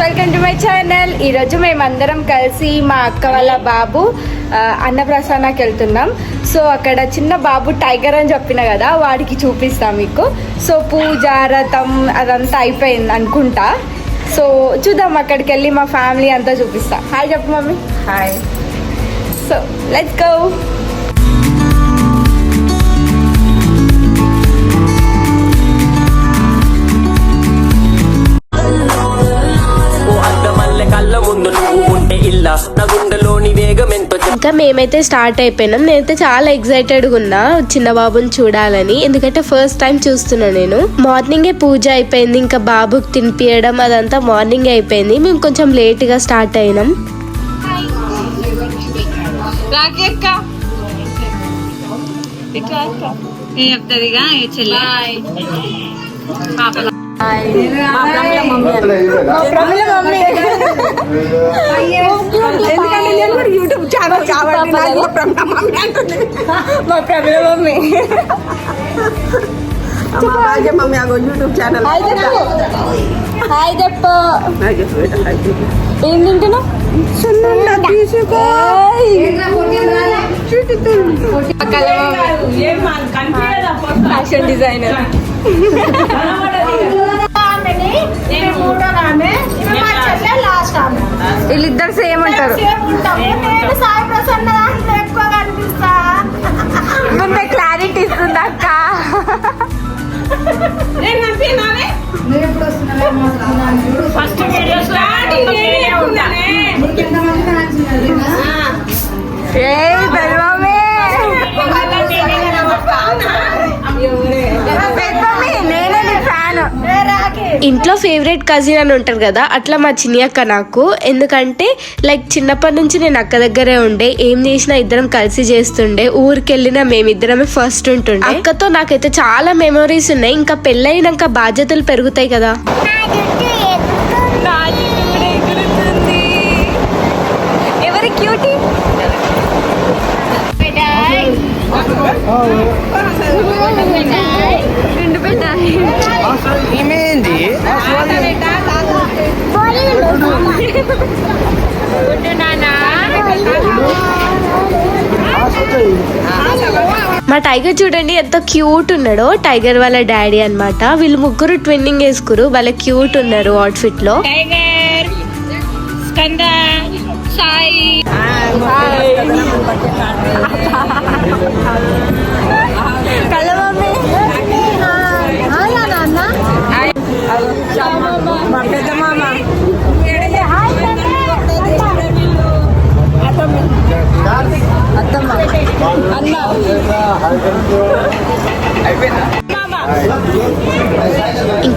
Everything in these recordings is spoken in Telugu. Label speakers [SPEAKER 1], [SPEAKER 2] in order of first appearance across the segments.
[SPEAKER 1] వెల్కమ్ టు మై ఛానల్ ఈరోజు మేమందరం కలిసి మా అక్క వాళ్ళ బాబు అన్నప్రసన్నకి వెళ్తున్నాం. సో అక్కడ చిన్న బాబు టైగర్ అని చెప్పిన కదా వాడికి చూపిస్తాం మీకు. సో పూజ రథం అదంతా అయిపోయింది అనుకుంటా. సో చూద్దాం అక్కడికి వెళ్ళి మా ఫ్యామిలీ అంతా చూపిస్తా. హాయ్ చెప్పు mummy. Hi so let's go
[SPEAKER 2] ఇంకా మేమైతే స్టార్ట్ అయిపోయినాం. నేనైతే చాలా ఎక్సైటెడ్గా ఉన్నా చిన్న బాబుని చూడాలని. ఎందుకంటే ఫస్ట్ టైం చూస్తున్నా నేను. మార్నింగే పూజ అయిపోయింది. ఇంకా బాబుకి తినిపియడం అదంతా మార్నింగే అయిపోయింది. మేము కొంచెం లేట్గా స్టార్ట్ అయినాం.
[SPEAKER 1] రాకి అక్క
[SPEAKER 3] నేను చెప్తాదిగా ఈ చెల్లి పాప
[SPEAKER 1] ఎందుకంటే నేను కూడా యూట్యూబ్ ఛానల్ కాబట్టి నాకు మా ప్రమిళ మమ్మీ అంటుంది మా ప్రమిళ మమ్మీ
[SPEAKER 4] మమ్మీ అగో యూట్యూబ్ ఛానల్
[SPEAKER 1] హాయ్ చెప్పు హాయ్ చెప్పు ఏం తింటున్నావు
[SPEAKER 4] తీసుకో
[SPEAKER 1] ఫ్యాషన్ డిజైనర్ వీళ్ళిద్దరు సేమ్ ఉంటారు ముందే క్లారిటీ ఇస్తుంది అక్క?
[SPEAKER 3] ఫస్ట్
[SPEAKER 1] ఏ
[SPEAKER 2] ఇంట్లో ఫేవరెట్ కజిన్ అని ఉంటారు కదా అట్లా మా చిన్ని అక్క నాకు. ఎందుకంటే లైక్ చిన్నప్పటి నుంచి నేను అక్క దగ్గరే ఉండే ఏం చేసినా ఇద్దరం కలిసి చేస్తుండే ఊరికెళ్ళినా మేమిద్దరమే ఫస్ట్ ఉంటుండే. అక్కతో నాకైతే చాలా మెమరీస్ ఉన్నాయి ఇంకా పెళ్ళైనాక బాధ్యతలు పెరుగుతాయి కదా. టైగర్ చూడండి ఎంత క్యూట్ ఉన్నాడో. టైగర్ వాళ్ళ డాడీ అన్నమాట. వీళ్ళు ముగ్గురు ట్విన్నింగ్ వేసుకురు. వాళ్ళ క్యూట్ ఉన్నారు అవుట్ఫిట్లో
[SPEAKER 3] టైగర్ స్కంద సాయి.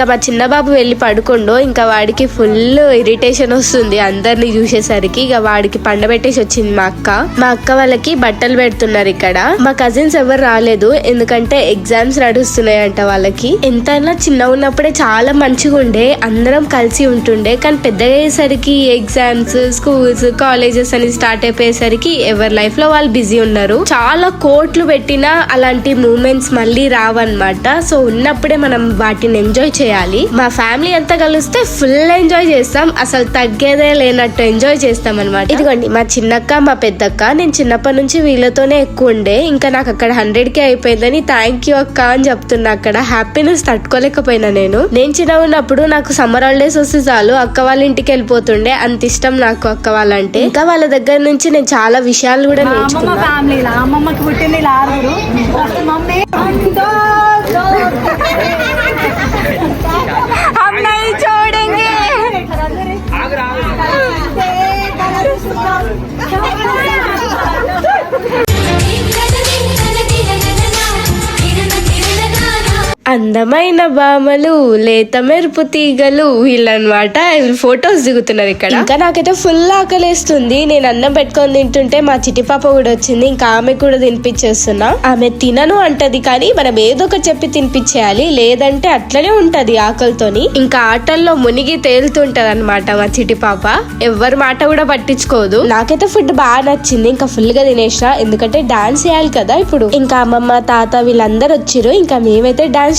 [SPEAKER 2] ఇంకా మా చిన్న బాబు వెళ్ళి పడుకోండు ఇంకా వాడికి ఫుల్ ఇరిటేషన్ వస్తుంది అందరిని చూసేసరికి. ఇక వాడికి పండబెట్టేసి వచ్చింది మా అక్క. మా అక్క వాళ్ళకి బట్టలు పెడుతున్నారు ఇక్కడ. మా కజిన్స్ ఎవరు రాలేదు ఎందుకంటే ఎగ్జామ్స్ నడుస్తున్నాయంట వాళ్ళకి. ఎంతైనా చిన్న ఉన్నప్పుడే చాలా మంచిగా ఉండే అందరం కలిసి ఉంటుండే కానీ పెద్దగా అయ్యేసరికి ఎగ్జామ్స్ స్కూల్స్ కాలేజెస్ అని స్టార్ట్ అయిపోయేసరికి ఎవరి లైఫ్లో వాళ్ళు బిజీ ఉన్నారు. చాలా కోట్లు పెట్టినా అలాంటి మూమెంట్స్ మళ్ళీ రావన్నమాట. సో ఉన్నప్పుడే మనం వాటిని ఎంజాయ్ చేయాలి. మా ఫ్యామిలీ అంతా కలిస్తే ఫుల్ ఎంజాయ్ చేస్తాం. అసలు తగ్గేదే లేనట్టు ఎంజాయ్ చేస్తాం అనమాట ఇదిగోండి మా చిన్నక్క మా పెద్దక్క నేను చిన్నప్పటి నుంచి వీళ్ళతోనే ఎక్కువ ఉండే. ఇంకా నాకు అక్కడ హండ్రెడ్ కే అయిపోయిందని థ్యాంక్ యూ అక్క అని చెప్తున్నా అక్కడ. హ్యాపీనెస్ తట్టుకోలేకపోయినా నేను. నేను చిన్న ఉన్నప్పుడు నాకు సమ్మర్ హాలిడేస్ వస్తే చాలు. అక్క వాళ్ళ ఇంటికి వెళ్ళిపోతుండే. అంత ఇష్టం నాకు అక్క వాళ్ళంటే. ఇంకా వాళ్ళ దగ్గర నుంచి నేను చాలా విషయాలు కూడా
[SPEAKER 3] అమ్మమ్మ
[SPEAKER 2] నేర్చుకున్నా.
[SPEAKER 3] ఫ్యామిలీలా అమ్మమ్మకి పుట్టింది ఇలా ఆరుగురు. ఫస్ట్ మమ్మీ
[SPEAKER 2] అందమైన బామలు లేత మెరుపు తీగలు వీళ్ళనమాట ఫొటోస్ దిగుతున్నారు ఇక్కడ. ఇంకా నాకైతే ఫుల్ ఆకలేస్తుంది. నేను అన్నం పెట్టుకొని తింటుంటే మా చిట్టి పాప కూడా వచ్చింది. ఇంకా ఆమె కూడా తినిపించేస్తున్నా. ఆమె తినను అంటది కానీ మనం ఏదో ఒకటి చెప్పి తినిపించేయాలి. లేదంటే అట్లనే ఉంటది ఆకలితోని. ఇంకా ఆటల్లో మునిగి తేలుతుంటది అనమాట మా చిటి పాప. ఎవరి మాట కూడా పట్టించుకోదు. నాకైతే ఫుడ్ బాగా నచ్చింది. ఇంకా ఫుల్గా తినేసిన. ఎందుకంటే డాన్స్ చేయాలి కదా ఇప్పుడు. ఇంకా అమ్మమ్మ తాత వీళ్ళందరూ వచ్చిర్రు. ఇంకా మేమైతే డాన్స్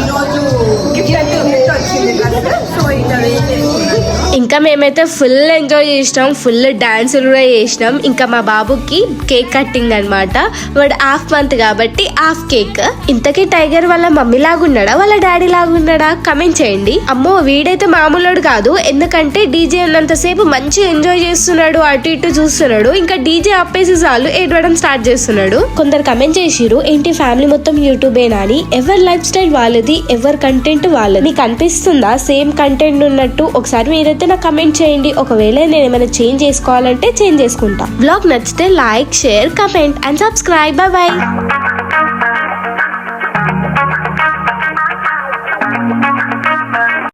[SPEAKER 4] ఈరోజు గిఫ్ట్
[SPEAKER 2] ఇంకా మేమైతే ఫుల్ ఎంజాయ్ చేసినాం ఫుల్ డాన్సులు కూడా చేసినాం. ఇంకా మా బాబుకి కేక్ కట్టింగ్ అన్నమాట. వాడు హాఫ్ మంత్ కాబట్టి హాఫ్ కేక్. ఇంతకీ టైగర్ వాళ్ళ మమ్మీ లాగున్నాడా వాళ్ళ డాడీ లాగున్నాడా? కమెంట్ చేయండి. అమ్మో వీడైతే మామూలుడు కాదు. ఎందుకంటే డీజే ఉన్నంతసేపు మంచి ఎంజాయ్ చేస్తున్నాడు అటు ఇటు చూస్తున్నాడు. ఇంకా డీజే ఆపేసి చాలు ఏడవడం స్టార్ట్ చేస్తున్నాడు. కొందరు కమెంట్ చేసిరు ఏంటి ఫ్యామిలీ మొత్తం యూట్యూబేనా అని? ఎవరి లైఫ్ స్టైల్ వాళ్ళది? ఎవరి కంటెంట్ వాళ్ళది? మీకు అనిపిస్తుందా? సేమ్ కంటెంట్ ఉన్నట్టు? ఒకసారి మీరైతే నాకు కమెంట్ చేయండి. ఒకవేళ నేను ఏమైనా చేంజ్ చేసుకోవాలంటే చేంజ్ చేసుకుంటా. బ్లాగ్ నచ్చితే like share comment and subscribe bye bye